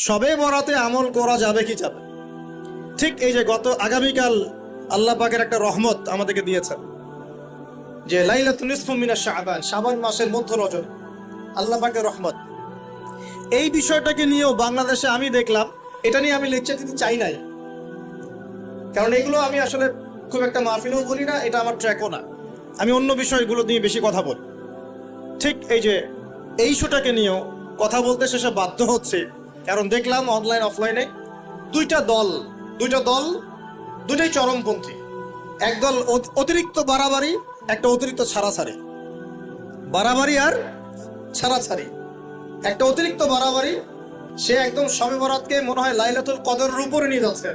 সবে বরাতে আমল করা যাবে কি যাবে? ঠিক এই যে গত আগামীকাল আল্লাহ পাকের একটা রহমত আমাদেরকে দিয়েছেন। যে লাইলাতুল শাবান শাবান মাসের মধ্য রজনী। আল্লাহ পাকের রহমত। এই বিষয়টাকে নিয়েও বাংলাদেশে আমি দেখলাম, এটা নিয়ে আমি লেকচার দিতে চাই নাই। কারণ এগুলো আমি আসলে খুব একটা মাহফিলেও বলি না, এটা আমার ট্র্যাকও না। আমি অন্য বিষয়গুলো নিয়ে বেশি কথা বলি। ঠিক এই যে এই শোটাকে নিয়েও কথা বলতে শেষে বাধ্য হচ্ছে। কারণ দেখলাম অনলাইন অফলাইনে দুইটা দল দুইটা দল, দুইটাই চরমপন্থী। একদল অতিরিক্ত বাড়াবাড়ি, একটা অতিরিক্ত ছাড়াছাড়ি। বাড়াবাড়ি আর ছাড়াছাড়ি। একটা অতিরিক্ত বাড়াবাড়ি, সে একদম সবে বরাতকে মনে হয় লাইলাতুল কদরের উপরে নিয়ে যাচ্ছে।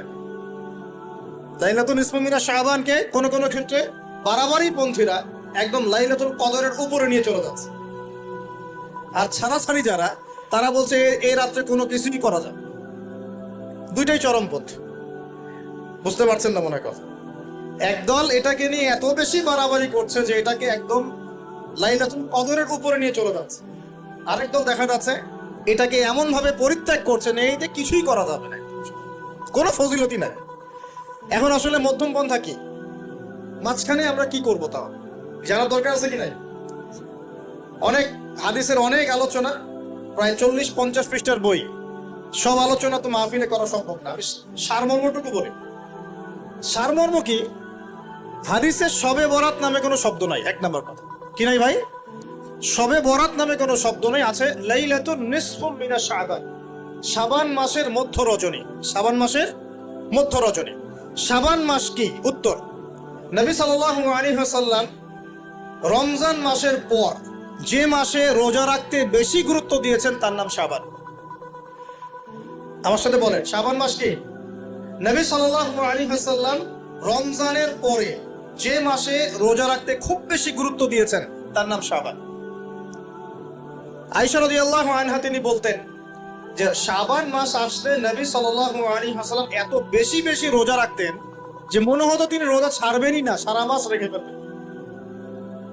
লাইলাতুল ইসমিনা শাহবানকে কোন কোন ক্ষেত্রে বাড়াবাড়ি পন্থীরা একদম লাইলাতুল কদরের উপরে নিয়ে চলে যাচ্ছে। আর ছাড়াছাড়ি যারা তারা বলছে এই রাত্রে কোনো কিছুই করা যাবে। দুইটাই চরমপন্থী বুঝতে পারছেন না মনে কথা একদল এটাকে নিয়ে এত বেশি বাড়াবাড়ি করছে যে এটাকে একদম লাইন লাইলাতুল কদরের উপরে নিয়ে চলে যাচ্ছে। আরেক দল দেখা যাচ্ছে, এটাকে এমন ভাবে পরিত্যাগ করছে না এই যে কিছুই করা যাবে না। কোনো ফজিলতি নাই। এখন আসলে মধ্যম পন্থা কি? মাঝখানে আমরা কি করব তাও? জানার দরকার আছে কি নাই? অনেক হাদিসের অনেক আলোচনা প্রায় চল্লিশ পঞ্চাশ পৃষ্ঠার বই। সব আলোচনা তো মাহফিলে করা সম্ভব না। সারমর্মটুকু বলি সারমর্ম কি? হাদিসের সবে বরাত নামে কোনো শব্দ নাই, এক নম্বর কথা। কি নাই ভাই? সবে বরাত নামে কোনো শব্দ নেই, আছে লাইলাতুন মিনা শাবান মাসের মধ্য রজনী। শাবান মাসের মধ্য রজনী। শাবান মাস কি? উত্তর। নবী সাল্লাল্লাহু আলাইহি ওয়াসাল্লাম রমজান মাসের পর যে মাসে রোজা রাখতে বেশি গুরুত্ব দিয়েছেন তার নাম শাবান। আমার সাথে বলেন, শাবান মাস কি? নবী আলাইহি রমজানের পরে যে মাসে রোজা রাখতে খুব বেশি গুরুত্ব দিয়েছেন তার নাম শাবান। আনহা তিনি বলতেন যে, শাবান মাস আসলে নবী আলাইহি এত বেশি বেশি রোজা রাখতেন যে মনে হতো তিনি রোজা ছাড়বেনই না, সারা মাস রেখে ফেলবেন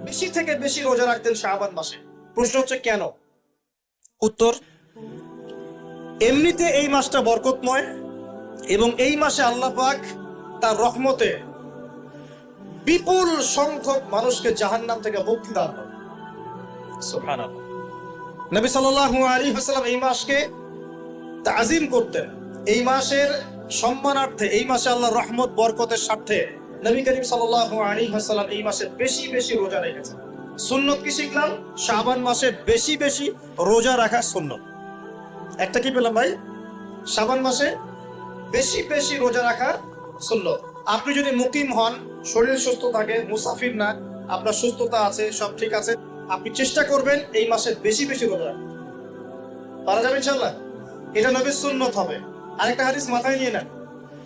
বেশি থেকে বেশি রোজা রাখতেন শাবান মাসে। প্রশ্ন হচ্ছে, কেন? উত্তর, এমনিতে এই মাসটা বরকতময় এবং এই মাসে আল্লাহ পাক তার রহমতে বিপুল সংখ্যক মানুষকে জাহান্নাম থেকে মুক্তি দান করেন। নবী সাল্লাল্লাহু আলাইহি ওয়াসাল্লাম এই মাসকে তাজিম করতেন। এই মাসের সম্মানার্থে, এই মাসে আল্লাহ রহমত, বরকতের স্বার্থে নবী করিম সাল্লাল্লাহু আলাইহি ওয়াসাল্লাম এই মাসে বেশি বেশি রোজা রেখেছেন। সুন্নত কি শিখলাম? শাবান মাসে বেশি বেশি রোজা রাখা সুন্নত। একটা কি পেলাম ভাই? শাবান মাসে বেশি বেশি রোজা রাখা সুন্নত। আপনি যদি মুকিম হন, শরীর সুস্থ থাকে, মুসাফির না, আপনার সুস্থতা আছে, সব ঠিক আছে, আপনি চেষ্টা করবেন এই মাসে বেশি বেশি রোজা রাখতে। পারা যাবে ইনশাল্লাহ এটা নবীর সুন্নত হবে। আরেকটা হাদিস মাথায় নিয়ে নেন।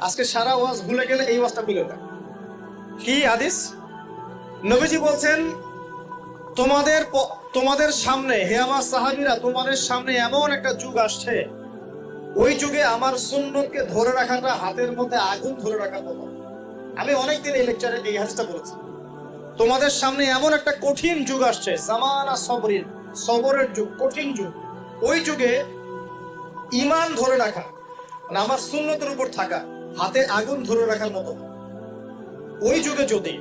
আজকে সারা ওয়াজ ভুলে গেলে এই ওয়াজটা ভুলে না কি হাদিস? নবীজি বলছেন, তোমাদের তোমাদের সামনে, হে আমার সাহাবীরা, তোমাদের সামনে এমন একটা যুগ আসছে। ওই যুগে আমার সুন্নতকে ধরে রাখাটা হাতের মধ্যে আগুন ধরে রাখার মতো। আমি অনেকদিন এই লেকচারে এই হাদিসটা বলেছি তোমাদের সামনে এমন একটা কঠিন যুগ আসছে, জামানা সবরিন, সবরের যুগ, কঠিন যুগ। ওই যুগে ইমান ধরে রাখা মানে আমার সুন্নতের উপর থাকা, হাতে আগুন ধরে রাখার মতো। ওই যুগে যদি,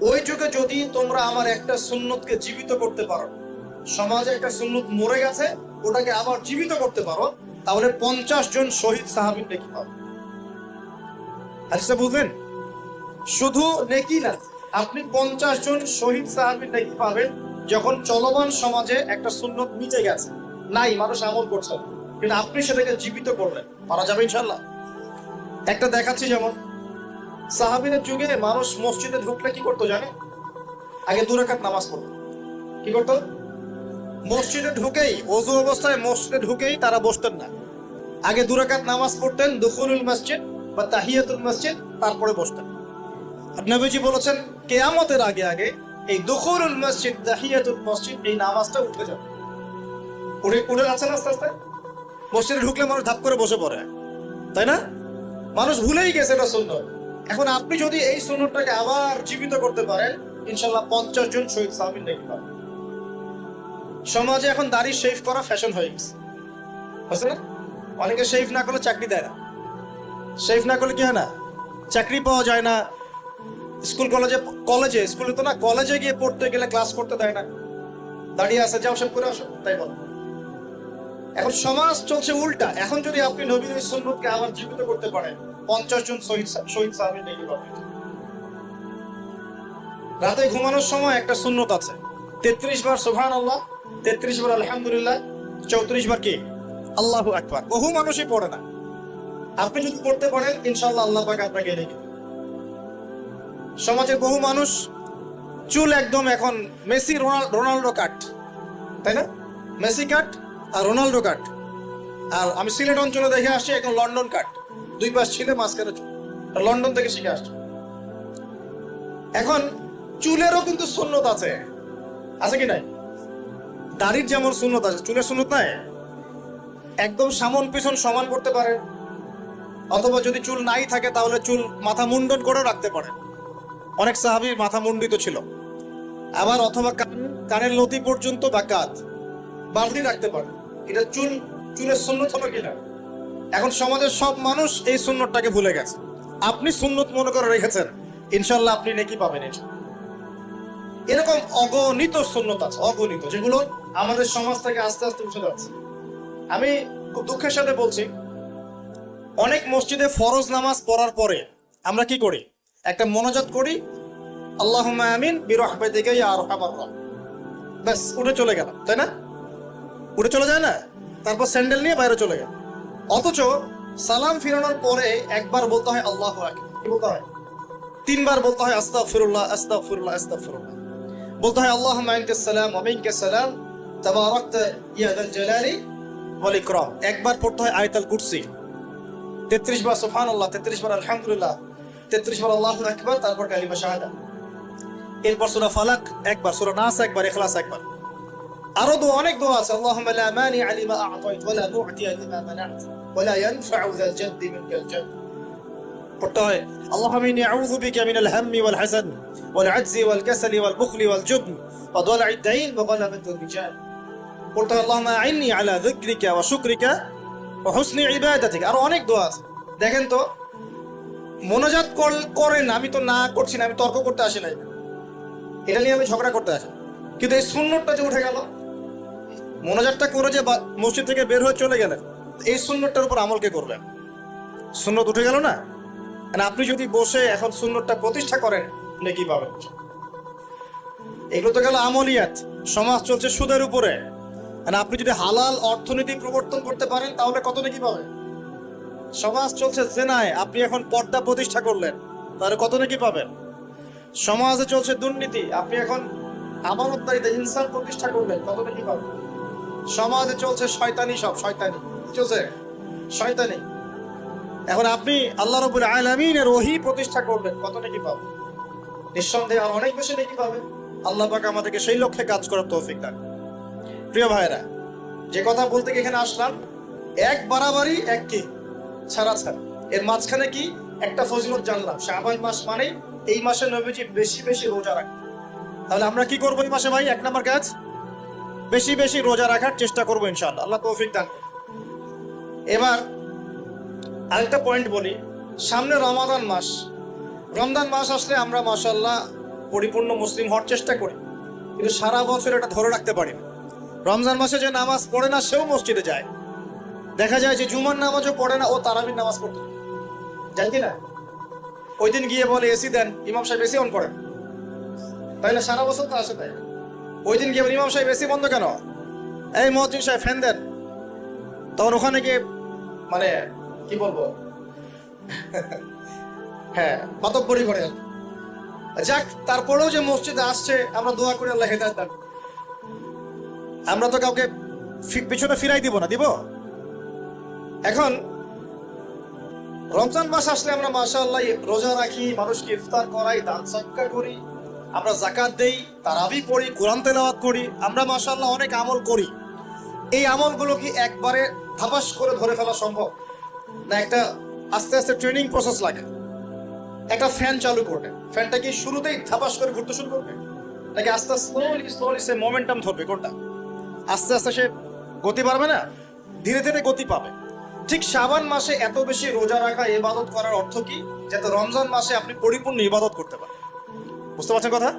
ওই যুগে যদি তোমরা আমার একটা সুন্নতকে জীবিত করতে পারো, সমাজে একটা সুন্নত মরে গেছে, ওটাকে আবার জীবিত করতে পারো, তাহলে পঞ্চাশ জন শহীদ সাহাবির নেকি পাবে। হাদিসটা বুঝলেন? শুধু নেকি না, আপনি পঞ্চাশ জন শহীদ সাহাবির নেকি পাবেন যখন চলমান সমাজে একটা সুন্নত মিটে গেছে। নাই, মানুষ আমল করছে কিন্তু আপনি সেটাকে জীবিত করলেন। পারা যাবে ইনশাল্লাহ একটা দেখাচ্ছি যেমন সাহাবিনের যুগে মানুষ মসজিদে ঢুকলে কি করতো জানে আগে দু রাকাত নামাজ পড়তো। কি করতো? মসজিদে ঢুকেই, অজু অবস্থায় মসজিদে ঢুকেই তারা বসতেন না। আগে দু রাকাত নামাজ পড়তেন, দুখুলুল মসজিদ বা তাহিয়াতুল মসজিদ, তারপরে বসতেন। নবীজি বলেছেন, কেয়ামতের আগে আগে এই দুখুলুল মসজিদ, তাহিয়াতুল মসজিদ, এই নামাজটা উঠে যাবে। উঠে উঠে যাচ্ছে না আস্তে আস্তে? মসজিদে ঢুকলে মানুষ ধাপ করে বসে পড়ে। তাই না? মানুষ ভুলেই গেছে এটা সুন্নত। এখন আপনি যদি এই সুন্নতটাকে আবার জীবিত করতে পারেন ইনশাল্লাহ পঞ্চাশ জন শহীদ সাহাবিন দেখতে পাবেন। সমাজে এখন দাড়ি শেভ করা ফ্যাশন হয়ে গেছে। বুঝছে না? অনেকে শেফ না করলে চাকরি দেয় না। শেফ না করলে কি হয় না? চাকরি পাওয়া যায় না। স্কুল কলেজে কলেজে, স্কুলে তো না, কলেজে গিয়ে পড়তে গেলে ক্লাস করতে দেয় না। দাঁড়িয়ে আসে যাও সব করে আসো, তাই বল। এখন সমাজ চলছে উল্টা। এখন যদি আপনি নবীন সুন্নতকে আবার জীবিত করতে পারেন পঞ্চাশ জন শহীদ শহীদ সাহাবি নেই রাতে ঘুমানোর সময় একটা সুন্নত আছে। তেত্রিশ বার সুবহান আল্লাহ তেত্রিশ বার আলহামদুলিল্লাহ, চৌত্রিশ বার কি? আল্লাহু আকবার। বহু মানুষই পড়ে না। আপনি যদি পড়তে পারেন, ইনশাআল্লাহ আল্লাহ পাক আপনাকে দিবেন। সমাজের বহু মানুষ, চুল একদম এখন মেসি, রোনাল- রোনাল্ডো কাট। তাই না? মেসি কাট আর রোনাল্ডো কাট। আর আমি সিলেট অঞ্চলে দেখে আসছি, এখন লন্ডন কাট। দুই পাশ ছিলে মাঝখানে। লন্ডন থেকে শিখে আসছে। এখন চুলেরও কিন্তু সুন্নত আছে। আছে কি নাই? দাড়ির যেমন সুন্নত আছে, চুলের সুন্নত নাই? একদম সামন পিছন সমান করতে পারে। অথবা যদি চুল নাই থাকে, তাহলে চুল মাথা মুন্ডন করে রাখতে পারে। অনেক সাহাবি মাথা মুন্ডিত ছিল। আবার অথবা কান- কানের লতি পর্যন্ত বা কাঁধ বালতি রাখতে পারে। এটা চুল, চুলের সুন্নত হলো কিনা এখন সমাজের সব মানুষ এই সুন্নতটাকে ভুলে গেছে। আপনি সুন্নত মনে করে রেখেছেন। ইনশাল্লাহ আপনি নেকি পাবেন এরকম অগণিত সুন্নত আছে, অগণিত, যেগুলো আমাদের সমাজ থেকে আস্তে আস্তে উঠে যাচ্ছে। আমি খুব দুঃখের সাথে বলছি, অনেক মসজিদে ফরজ নামাজ পড়ার পরে আমরা কি করি? একটা মনোজাত করি আল্লাহ আমিন বিরহবাদিকে আর ব্যাস, উঠে চলে গেল তাই না? উঠে চলে যায় না? তারপর স্যান্ডেল নিয়ে বাইরে চলে গেল অথচ সালাম ফিরানোর পরে একবার বলতে হয় আল্লাহ কি বলতে হয়? তিনবার বলতে হয় আস্তাগফিরুল্লাহ আস্তাগফিরুল্লাহ আস্তাগফিরুল্লাহ। বলতে হয় আল্লাহ মাইনকাস সালাম ওয়া মিনকাস সালাম, তাবারাকতা ইয়া যাল জালালি ওয়াল ইকরাম। একবার পড়তে হয় আয়াতুল কুরসি। 33 বার সুবহানাল্লাহ 33 বার আলহামদুলিল্লাহ 33 বার আল্লাহু আকবার, তারপর কালিমা শাহাদা। এরপর সূরা ফালাক, একবার, সূরা নাস, একবার, ইখলাস, একবার। আরও দোয়া অনেক দোয়া আছে আল্লাহুম্মা লা মানি লিমা আ'তাইত ওয়া লা মু'তিয়া লিমা মানা'ত ওয়া লা ইয়ানফা'ু যাল জাদ্দি মিনকাল জাdd পড়তে হয় ওয়াল কাসালি ওয়াল বুখলি ওয়াল জুবন ওয়া দালা'id দাইন ওয়া গালাবাতির রিজাল পড়তে হয় আল্লাহুম্মা আইন্নি আলা যিকরিকা ওয়া শুকরিকা ওয়া হুসনি ইবাদাতিক আরও অনেক দোয়া আছে দেখেন তো, মনোজাত কর- করেন, আমি তো না করছি না, আমি তর্ক করতে আসি নাই। এটা নিয়ে আমি ঝগড়া করতে আসি। কিন্তু এই সুন্নতটা যে উঠে গেল মোনাজাতটা করে যে মসজিদ থেকে বের হয়ে চলে গেলেন। এই সুন্নতটার উপর আমল কে করবেন সুন্নত উঠে গেল না? আর আপনি যদি বসে এখন সুন্নতটা প্রতিষ্ঠা করেন নাকি পাবেন? এগুলো তো গেল আমলিয়াত। সমাজ চলছে সুদের উপরে। আর আপনি যদি হালাল অর্থনীতি প্রবর্তন করতে পারেন, তাহলে কত নাকি পাবেন? সমাজ চলছে জেনায়। আপনি এখন পর্দা প্রতিষ্ঠা করলেন, তাহলে কত নাকি পাবেন? সমাজে চলছে দুর্নীতি। আপনি এখন আমানতদারিতে ইনসান প্রতিষ্ঠা করবেন কত নাকি পাবেন? সমাজে চলছে শয়তানি সব, শয়তানি। চলছে? শয়তানি। এখন আপনি আল্লাহ রবুল আলমিনের ওহি প্রতিষ্ঠা করবেন, কত নাকি পাবেন? নিঃসন্দেহে আর অনেক বেশি নাকি পাবেন। আল্লাহ পাক আমাদেরকে সেই লক্ষ্যে কাজ করার তৌফিক দান। প্রিয় ভাইরা যে কথা বলতে গিয়ে এখানে আসলাম, এক বাড়াবাড়ি, এক কি? ছাড়া ছাড়া। এর মাঝখানে কি? একটা ফজিলত জানলাম। শাবান মাস মানে এই মাসে নবীজি বেশি বেশি রোজা রাখেন তাহলে আমরা কি করব এই মাসে ভাই? এক নম্বর কাজ? বেশি বেশি রোজা রাখার চেষ্টা করব ইনশাআল্লাহ। আল্লাহ তৌফিক দান। এবার আরেকটা পয়েন্ট বলি। সামনে রমাদান মাস। রমজান মাস আসলে আমরা মাসাল্লাহ পরিপূর্ণ মুসলিম হওয়ার চেষ্টা করি। কিন্তু সারা বছর এটা ধরে রাখতে পারি না। রমজান মাসে যে নামাজ পড়ে না, সেও মসজিদে যায়। দেখা যায় যে জুমার নামাজও পড়ে না, ও তারাবির নামাজ পড়তে। যায়। কি না? ওই দিন গিয়ে বলে, এসি দেন। ইমাম সাহেব এসি অন করেন। তাইলে সারা বছর তো আসে তাই। ওই দিন গিয়ে ইমাম সাহেব এসি বন্ধ কেন? এই মহজিন সাহেব, ফ্যান দেন। তখন ওখানে গিয়ে মানে কি বলব? হ্যাঁ মাতব্বরি করে যাক, তারপরেও যে মসজিদে আসছে, আমরা দোয়া করি আল্লাহ হেদায়ত দান। আমরা তো কাউকে পিছনে ফিরাই দিব না, দিব? এখন, রমজান মাস আসলে আমরা মাশাআল্লাহ রোজা রাখি, মানুষকে ইফতার করাই, দান সৎকা করি। আমরা জাকাত দেই তারাবি পড়ি কোরআন তেলাওয়াত করি আমরা মাশাআল্লাহ অনেক আমল করি। এই আমলগুলো কি একবারে ধাপাস করে ধরে ফেলা সম্ভব? না একটা আস্তে আস্তে ট্রেনিং প্রসেস লাগে? একটা ফ্যান চালু করবে। ফ্যানটা কি শুরুতেই ধাপাস করে ঘুরতে শুরু করবে? নাকি আস্তে আস্তে স্লোলি স্লোলি সে মোমেন্টাম ধরবে কোনটা? আস্তে আস্তে সে গতি পারবে না? ধীরে ধীরে গতি পাবে। ঠিক শাবান মাসে এত বেশি রোজা রাখা ইবাদত করার অর্থ কি? যাতে রমজান মাসে আপনি পরিপূর্ণ ইবাদত করতে পারেন। বুঝতে পারছেন কথা?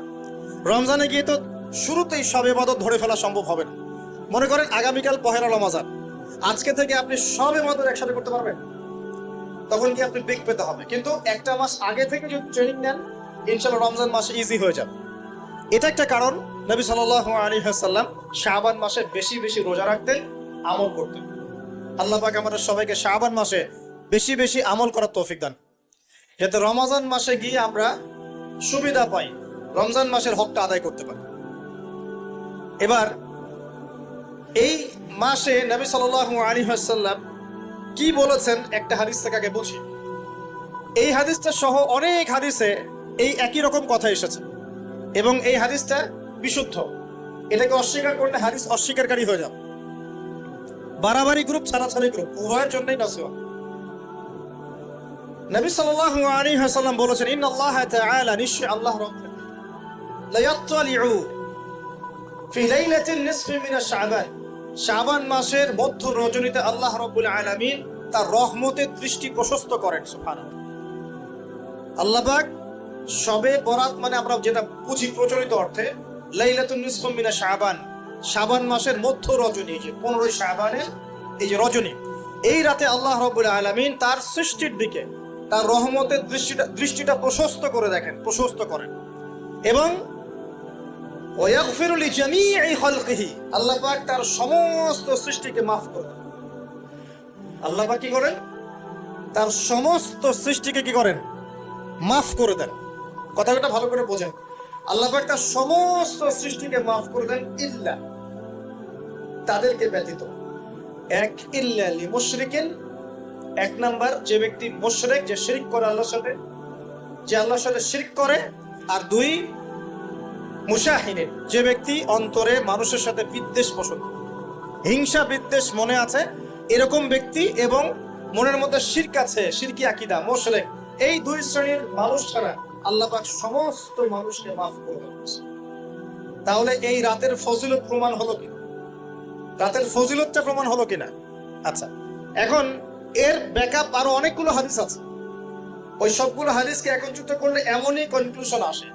রমজানে গিয়ে তো শুরুতেই সব ইবাদত ধরে ফেলা সম্ভব হবে না। মনে করেন আগামীকাল পহেলা রমাজান। আজকে থেকে আপনি সব ইবাদত একসাথে করতে পারবেন। তখন কি আপনি বেগ পেতে হবে। কিন্তু একটা মাস আগে থেকে যদি ট্রেনিং নেন ইনশাল্লাহ রমজান মাসে ইজি হয়ে যাবে। এটা একটা কারণ নবী সাল্লাহ আলী হাসাল্লাম শাহবান মাসে বেশি বেশি রোজা রাখতেন, আমল করতেন। আল্লাহ পাক আমাদের সবাইকে শাহবান মাসে বেশি বেশি আমল করার তৌফিক দান। যাতে রমাজান মাসে গিয়ে আমরা সুবিধা পাই, রমজান মাসের হকটা আদায় করতে পারি। এবার, এই মাসে নবী সাল্লাহ আলী হাসাল্লাম কি বলেছেন একটা হাদিস থেকে আগে বলছি। এই হাদিসটা সহ অনেক হাদিসে এই একই রকম কথা এসেছে এবং এই হাদিসটা বিশুদ্ধ। এটাকে অস্বীকার করলে হাদিস অস্বীকারী হয়ে যাবে। বাড়াবাড়ি গ্রুপ ছাড়াছাড়ি গ্রুপ উভয়ের জন্যই নাসিয়া নবী সাল্লাল্লাহু আলাইহি ওয়াসাল্লাম বলেছেন ইন্না তাআলা নিশ্চয় আল্লাহ রাব্বুল লা ইয়াত্তালিউ ফি লাইলাতিন নিসফি মিন শাবান। শাবান মাসের মধ্য রজনীতে আল্লাহ রাব্বুল আলামিন তার রহমতের দৃষ্টি প্রশস্ত করেন, সুবহানাল্লাহ। আল্লাহ পাক সবে বরাত মানে আমরা যেটা বুঝি প্রচলিত অর্থে, লাইলাতুন নিসফু মিনা শাবান শাবান মাসের মধ্য রজনী যে পনেরোই শাবানের এই যে রজনী, এই রাতে আল্লাহ রবুল আলমিন তার সৃষ্টির দিকে তার রহমতের দৃষ্টিটা দৃষ্টিটা প্রশস্ত করে দেখেন, প্রশস্ত করেন। এবং ওয়াগফিরু লিজামিই খালকিহি, আল্লাহ পাক তার সমস্ত সৃষ্টিকে মাফ করেন আল্লাহ পাক কি করেন? তার সমস্ত সৃষ্টিকে কি করেন? মাফ করে দেন। কথাটা ভালো করে বোঝেন। আল্লাহ পাক তার সমস্ত সৃষ্টিকে মাফ করে দেন ইল্লা, তাদেরকে ব্যতীত। এক, ইল্লা লি মুশরিকিন এক নাম্বার যে ব্যক্তি মুশরিক, যে শিরিক করে আল্লাহর সাথে, যে আল্লাহর সাথে শিরক করে, আর দুই মুশাহিনের যে ব্যক্তি অন্তরে মানুষের সাথে বিদ্বেষ পোষণ। হিংসা, বিদ্বেষ মনে আছে, এরকম ব্যক্তি এবং মনের মধ্যে শিরক আছে, শিরকি আকিদা, মোশরেক, এই দুই শ্রেণির মানুষ ছাড়া আল্লাহ পাক সমস্ত মানুষকে মাফ করে। তাহলে এই রাতের ফজিলত প্রমাণ হলো কি রাতের ফজিলতটা প্রমাণ হলো কিনা আচ্ছা এখন এর ব্যাকআপ আরও অনেকগুলো হাদিস আছে। ওই সবগুলো হাদিসকে একত্রিত করলে এমনই কনক্লুশন আসে।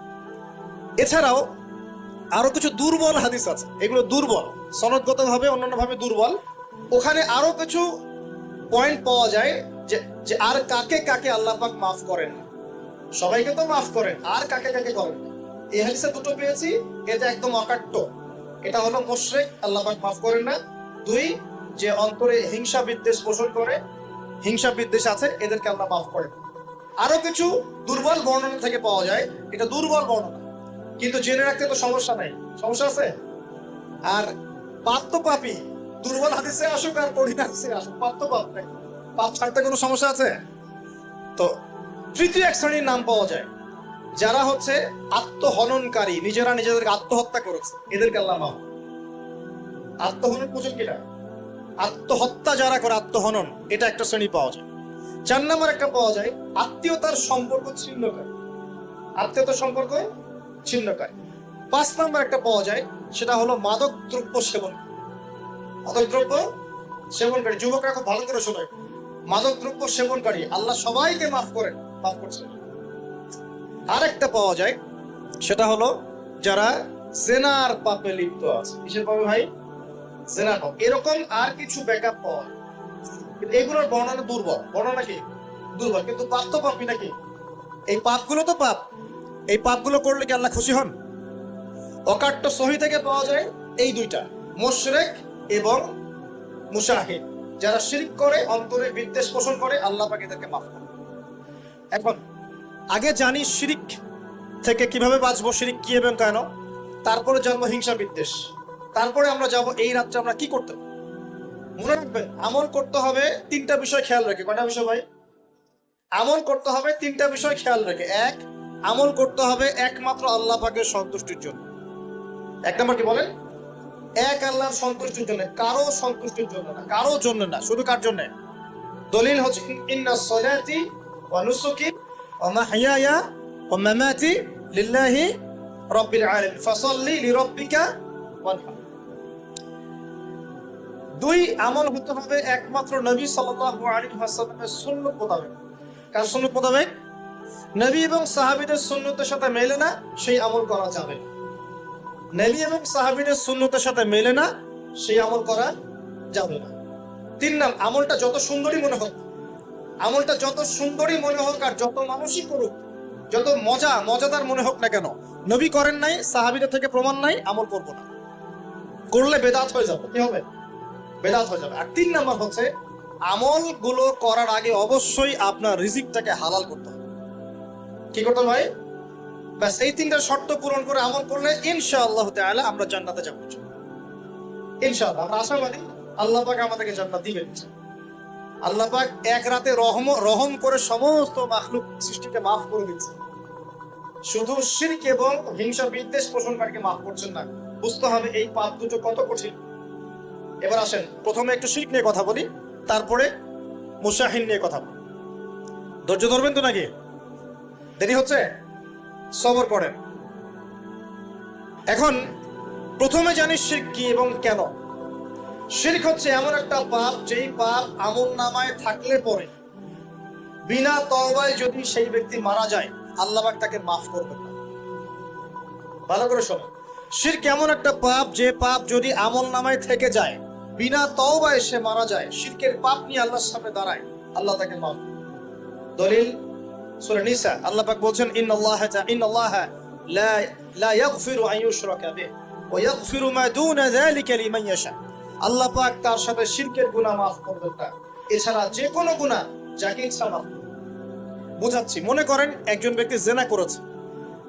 এছাড়াও আরও কিছু দুর্বল হাদিস আছে। এগুলো দুর্বল সনদগত ভাবে অন্যান্য ভাবে দুর্বল। ওখানে আরও কিছু পয়েন্ট পাওয়া যায় যে যে আর কাকে কাকে আল্লাহ পাক মাফ করেন। না সবাইকে তো মাফ করেন, আর কাকে কাকে করেন? এই হাদিসে দুটো পেয়েছি, এটা একদম অকাট্য। এটা হলো মুশরিক, আল্লাহ পাক মাফ করেন না। দুই, যে অন্তরে হিংসা বিদ্বেষ পোষণ করে হিংসা বিদ্বেষ আছে, এদেরকে আল্লাহ মাফ করেন। আরও কিছু দুর্বল বর্ণনা থেকে পাওয়া যায়, এটা দুর্বল বর্ণনা। কিন্তু জেনে রাখতে তো সমস্যা নাই। সমস্যা আছে? আর তো পাপি দুর্বল হাদিসে আসুক আর কঠিন হাদিসে আসুক পাপ পাপ নাই। পাপ ছাড়তে কোনো সমস্যা আছে? তো তৃতীয় এক শ্রেণির নাম পাওয়া যায়। যারা হচ্ছে আত্মহননকারী, নিজেরা নিজেদেরকে আত্মহত্যা করেছে, এদেরকে আল্লাহ মাফ। আত্মহনন বুঝুন কিনা? আত্মহত্যা যারা করে, আত্মহনন, এটা একটা শ্রেণি পাওয়া যায়। চার নম্বর একটা পাওয়া যায়, আত্মীয়তার সম্পর্ক ছিন্নকারী আত্মীয়তার সম্পর্ক ছিন্নকারী পাঁচ নম্বর একটা পাওয়া যায়, সেটা হলো মাদক দ্রব্য সেবন মাদক দ্রব্য সেবনকারী যুবকরা খুব ভালো করে শোনায় মাদক দ্রব্য সেবনকারী আল্লাহ সবাইকে মাফ করেন, মাফ করছেন। আরেকটা পাওয়া যায়, সেটা হলো যারা জেনার পাপে লিপ্ত আছে। কিসের পাপে ভাই? পাপ এরকম আর কিছু ব্যাকআপ পাওয়া কিন্তু এগুলোর বর্ণনা দুর্বল। বর্ণনা কি? দুর্বল। কিন্তু পাপ তো পাপই নাকি? এই পাপগুলো তো পাপ। এই পাপগুলো করলে কি আল্লাহ খুশি হন? অকাট্য সহি থেকে পাওয়া যায় এই দুইটা। মোশরেক এবং মুশাহিদ। যারা শিরিক করে, অন্তরে বিদ্বেষ পোষণ করে, আল্লাহ পাক এদেরকে মাফ করে এখন, আগে জানি শিরিক থেকে কীভাবে বাঁচবো, শিরিক কি এবং কেন? তারপরে জন্ম হিংসা বিদ্বেষ। তারপরে আমরা যাব এই রাত্রে আমরা কি করতে? মনে রাখবেন আমল করতে হবে তিনটা বিষয় খেয়াল রেখে। কটা বিষয় ভাই? আমল করতে হবে তিনটা বিষয় খেয়াল রেখে। এক, আমল করতে হবে একমাত্র আল্লাহ পাকের সন্তুষ্টির জন্য। এক নম্বর কি বলেন? এক আল্লাহর সন্তুষ্টির জন্য, কারও সন্তুষ্টির জন্য না। কারও জন্য না, শুধু কার জন্য? দলিল হচ্ছে ইন্না সলাতি ওয়া নুসুকি ওয়া মাহইয়ায়া ওয়া মামাতি লিল্লাহি রাব্বিল আলামিন। ফাসাল্লি লিরাব্বিকা ওয়ানহার দুই আমল হতে হবে একমাত্র নবী সাল্লাল্লাহু আলাইহি ওয়াসাল্লামের সুন্নাত মোতাবেক। কার সুন্নাত মোতাবেক? নবী এবং সাহাবীদের সুন্নতের সাথে মেলে না, সেই আমল করা যাবে নবী এবং সাহাবীদের সুন্নতের সাথে মেলে না, সেই আমল করা যাবে না। তিন নাম, আমলটা যত সুন্দরী মনে হোক, আমলটা যত সুন্দরী মনে হোক আর যত মানুষই করুক, যত মজা, মজাদার মনে হোক না কেন, নবী করেন নাই, সাহাবীদের থেকে প্রমাণ নাই, আমল করব না। করলে বেদাত হয়ে যাবে, কি হবে? বেদাত হয়ে যাবে। আর তিন নাম্বার হচ্ছে আমলগুলো করার আগে অবশ্যই আপনার রিজিকটাকে হালাল করতে হবে। কি করতে হবে ভাই? ব্যাস, এই তিনটা শর্ত পূরণ করে আমল করলে ইনশাআল্লাহ তাআলা আমরা জান্নাতে যাব ইনশাআল্লাহ। আমরা আশাবাদী আল্লাহ পাক আমাদেরকে জান্নাত দিবেন আল্লাহ পাক এক রাতে রহম রহম করে সমস্ত মাখলুক সৃষ্টিকে মাফ করে দিচ্ছে। শুধু শিরক এবং হিংসা বিদ্বেষ পোষণকারীকে মাফ করছেন না। বুঝতে হবে এই পাপ দুটো কত কঠিন। এবার আসেন, প্রথমে একটু শিরক নিয়ে কথা বলি, তারপরে মুসাহিন নিয়ে কথা বলি। ধৈর্য ধরবেন তো নাকি? দেরি হচ্ছে? সবর করেন। এখন, প্রথমে জানিস শিরক কি এবং কেন। শিরক হচ্ছে এমন একটা পাপ, যেই পাপ আমল নামায় থাকলে পরে, বিনা তওবায় যদি সেই ব্যক্তি মারা যায়, আল্লাহ তাকে মাফ করবেন না। ভালো করে শোনো। শিরক এমন একটা পাপ, যে পাপ যদি আমল নামায় থেকে যায় বিনা তওবায় সে মারা যায়, শিরকের পাপ নিয়ে আল্লাহর সামনে দাঁড়ায়, আল্লাহ তাকে মাফ। দলিল, সূরা নিসা, আল্লাহ পাক বলছেন, ইন্নাল্লাহ ইন্নাল্লাহ লা লা ইয়াগফিরু আন ইউশরাকা বিহি ওয়া ইয়াগফিরু মা দুনা যালিকা লিমান ইয়াশা আল্লাহ পাক তার সাথে শিরকের গুনাহ মাফ করবেন না এছাড়া যে কোনো গুনাহ যাকে ইচ্ছা মাফ। বুঝাচ্ছি, মনে করেন একজন ব্যক্তি জেনা করেছে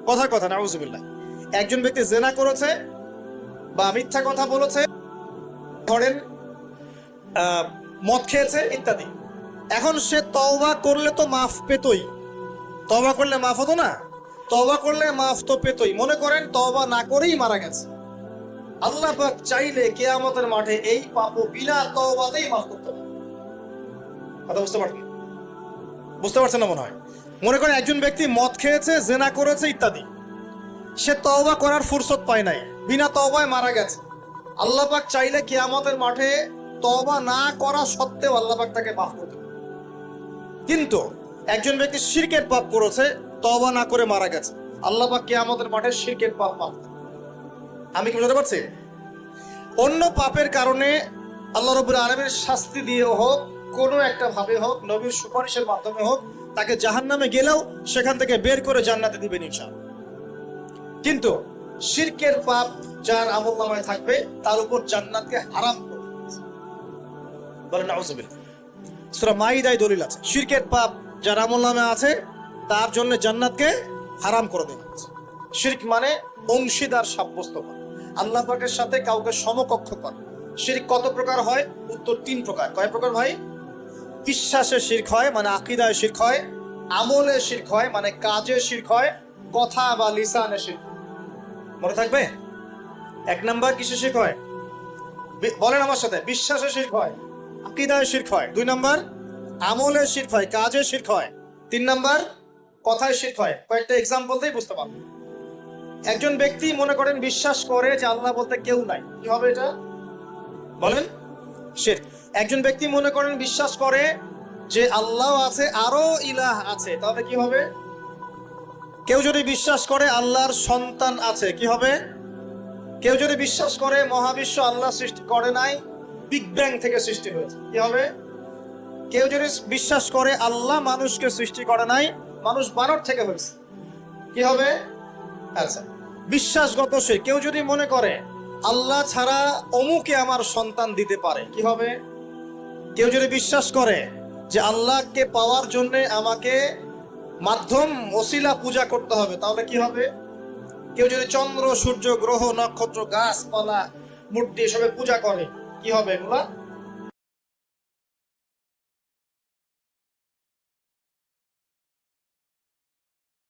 কথার কথা, নাউজুবিল্লাহ একজন ব্যক্তি জেনা করেছে বা মিথ্যা কথা বলেছে ধরেন মদ খেয়েছে ইত্যাদি। এখন সে তওবা করলে তো মাফ পেতই। তওবা করলে মাফ হতো না? তওবা করলে মাফ তো পেতই। মনে করেন তওবা না করেই মারা গেছে। আল্লাহ পাক চাইলে কেয়ামতের মাঠে এই পাপও বিনা তওবাতেই মাফ করতে পারে। কথা বুঝতে পারছেন? বুঝতে পারছেন না মনে হয়? মনে করেন একজন ব্যক্তি মদ খেয়েছে, জেনা করেছে ইত্যাদি। সে তওবা করার ফুরসত পায় নাই। বিনা তওবায় মারা গেছে। আল্লাহ পাক চাইলে কেয়ামতের মাঠে তবা না করা সত্ত্বেও আল্লাপাক তাকে মাফ করতে কিন্তু একজন ব্যক্তি শিরকের পাপ করেছে তবা না করে মারা গেছে, আল্লাহ কেয়ামতের মাঠে শিরকের পাপ মাফ আমি কি বুঝতে পারছি? অন্য পাপের কারণে আল্লাহ রবুল আলমের শাস্তি দিয়ে হোক, কোনো একটা ভাবে হোক, নবীর সুপারিশের মাধ্যমে হোক, তাকে জাহান্নামে গেলেও সেখান থেকে বের করে জান্নাতে দিবেন ইনশাআল্লাহ। কিন্তু শিরকের পাপ যার আমল নামায় থাকবে, তার উপর জান্নাতকে হারাম করে। বলেন সূরা মাইদায় দলিল আছে। শিরকের পাপ যার আমল নামে আছে, তার জন্য জান্নাতকে হারাম করে দেওয়া হয়েছে। শিরক মানে অংশীদার সাব্যস্ত করা। আল্লাহ পাকের সাথে কাউকে সমকক্ষ করা। শিরক কত প্রকার হয়? উত্তর তিন প্রকার। কয় প্রকার ভাই? বিশ্বাসে শিরক হয় মানে আকিদায় শিরক হয়। আমলে শিরক হয় মানে কাজে শিরক হয়। কথা বা লিসানে শিরক। মনে থাকবে? এক নাম্বার কিসে শিখ হয়? বলেন আমার সাথে, বিশ্বাসে শিরক হয়, আকিদায় শিরক হয়। দুই নাম্বার, আমলে শিরক হয়, কাজে শিরক হয়। তিন নাম্বার, কথায় শিরক হয়। কয়েকটা এক্সাম্পল দিয়ে বুঝতে পারব। একজন ব্যক্তি মনে করেন বিশ্বাস করে যে আল্লাহ বলতে কেউ নাই। কি হবে এটা? বলেন, শিরক। একজন ব্যক্তি মনে করেন বিশ্বাস করে যে আল্লাহ আছে, আরও ইলাহ আছে। তাহলে কি হবে? কেউ যদি বিশ্বাস করে আল্লাহর সন্তান আছে, কি হবে? কেউ যদি বিশ্বাস করে মহাবিশ্ব আল্লাহ সৃষ্টি করে নাই বিগ ব্যাং থেকে সৃষ্টি হয়েছে। কি হবে? কেউ যদি বিশ্বাস করে আল্লাহ মানুষকে সৃষ্টি করে নাই, মানুষ বানর থেকে হয়েছে। কি হবে? আচ্ছা বিশ্বাসগত সে কেউ যদি মনে করে আল্লাহ ছাড়া অমুকে আমার সন্তান দিতে পারে, কি হবে? কেউ যদি বিশ্বাস করে যে আল্লাহকে পাওয়ার জন্য আমাকে মাধ্যম, ওসিলা পূজা করতে হবে, তাহলে কি হবে? কেউ যদি চন্দ্র সূর্য গ্রহ নক্ষত্র গাছপালা মূর্তি এসবে পূজা করে কি হবে এগুলা?